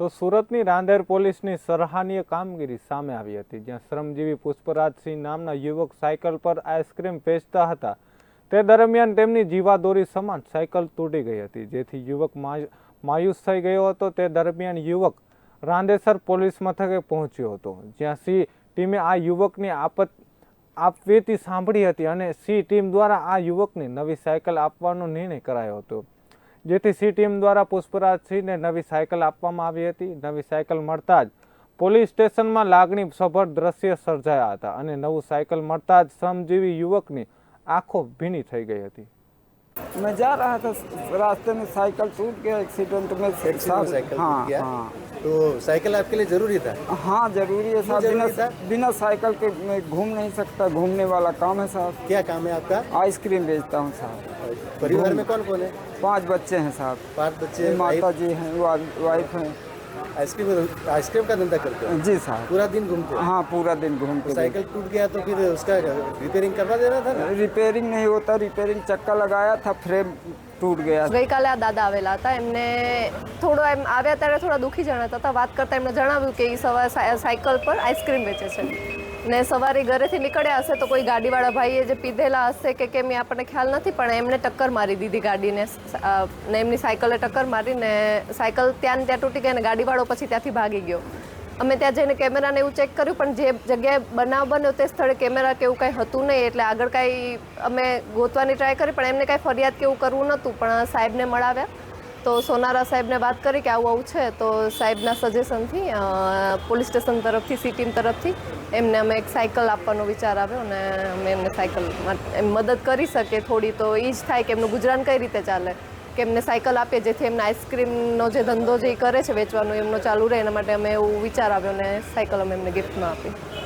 તો સુરતની રાંદેર પોલીસની સરાહનીય કામગીરી સામે આવી હતી, જ્યાં શ્રમજીવી પુષ્પરાજસિંહ નામના યુવક સાયકલ પર આઈસ્ક્રીમ વેચતા હતા. તે દરમિયાન તેમની જીવાદોરી સમાન સાયકલ તૂટી ગઈ હતી, જેથી યુવક માય- માયુસ થઈ ગયો હતો. તે દરમિયાન યુવક રાંદેસર પોલીસ મથકે પહોંચ્યો હતો, જ્યાં સી ટીમે આ યુવકની આપત, આપવીતી સાંભળી હતી અને સી ટીમ દ્વારા આ યુવકને નવી સાયકલ આપવાનો નિર્ણય કરાયો હતો. જેથી સી ટીમ દ્વારા પુષ્પરાજસિંહને નવી સાયકલ આપવામાં આવી હતી નવી સાયકલ મળતા જ પોલીસ સ્ટેશનમાં લાગણી સભર દ્રશ્ય સર્જાયા હતા અને નવું સાયકલ મળતા જ શ્રમજીવી યુવકની આંખો ભીની થઈ ગઈ હતી मैं जा रहा था रास्ते में साइकिल टूट गया एक्सीडेंट में एक्सीडेंट में साइकिल हाँ टूट गया हाँ तो साइकिल आपके लिए जरूरी था हाँ जरूरी है साहब जरूरी बिना था? बिना साइकिल के मैं घूम नहीं सकता घूमने वाला काम है साहब क्या काम है आपका आइसक्रीम बेचता हूँ साहब परिवार में कौन कौन है? पाँच बच्चे हैं साहब। पाँच बच्चे माता जी हैं वाइफ हैं। आइसक्रीम आइसक्रीम का धंधा करते हैं? जी साहब। पूरा दिन घूमते हैं? हाँ पूरा दिन घूमते साइकिल टूट गया तो फिर उसका रिपेयरिंग करवा देना था ना? रिपेयरिंग नहीं होता रिपेयरिंग चक्का लगाया था फ्रेम તૂટ ગયા. ગઈકાલે આ દાદા આવેલા હતા. એમને થોડો એમ આવ્યા ત્યારે થોડા દુઃખી જણાતા હતા. વાત કરતા એમને જણાવ્યું કે એ સવારે સાયકલ પર આઈસ્ક્રીમ વેચે છે. ને સવારે ઘરેથી નીકળ્યા હશે તો કોઈ ગાડીવાળા ભાઈએ જે પીધેલા હશે કે કેમ એ આપણને ખ્યાલ નથી, પણ એમને ટક્કર મારી દીધી ગાડીને. ને એમની સાયકલે ટક્કર મારીને સાયકલ ત્યાં ત્યાં તૂટી ગઈ અને ગાડીવાળો પછી ત્યાંથી ભાગી ગયો. અમે ત્યાં જઈને કેમેરાને એવું ચેક કર્યું, પણ જે જગ્યાએ બનાવ બન્યો તે સ્થળે કેમેરા કે એવું કાંઈ હતું નહીં, એટલે આગળ કાંઈ અમે ગોતવાની ટ્રાય કરી, પણ એમને કાંઈ ફરિયાદ કે એવું કરવું નહોતું, પણ સાહેબને મળાવ્યા. તો સોનારા સાહેબને વાત કરી કે આવું આવું છે, તો સાહેબના સજેશનથી પોલીસ સ્ટેશન તરફથી, સી ટીમ તરફથી એમને અમે એક સાયકલ આપવાનો વિચાર આવ્યો અને અમે એમને સાયકલ એમ મદદ કરી શકીએ. થોડી તો એ જ થાય કે એમનું ગુજરાન કઈ રીતે ચાલે. કે એમને સાયકલ આપીએ જેથી એમને આઈસ્ક્રીમનો જે ધંધો જે કરે છે વેચવાનો એમનો ચાલુ રહે. એના માટે અમે એવું વિચાર આવ્યો ને સાયકલ અમે એમને ગિફ્ટમાં આપી.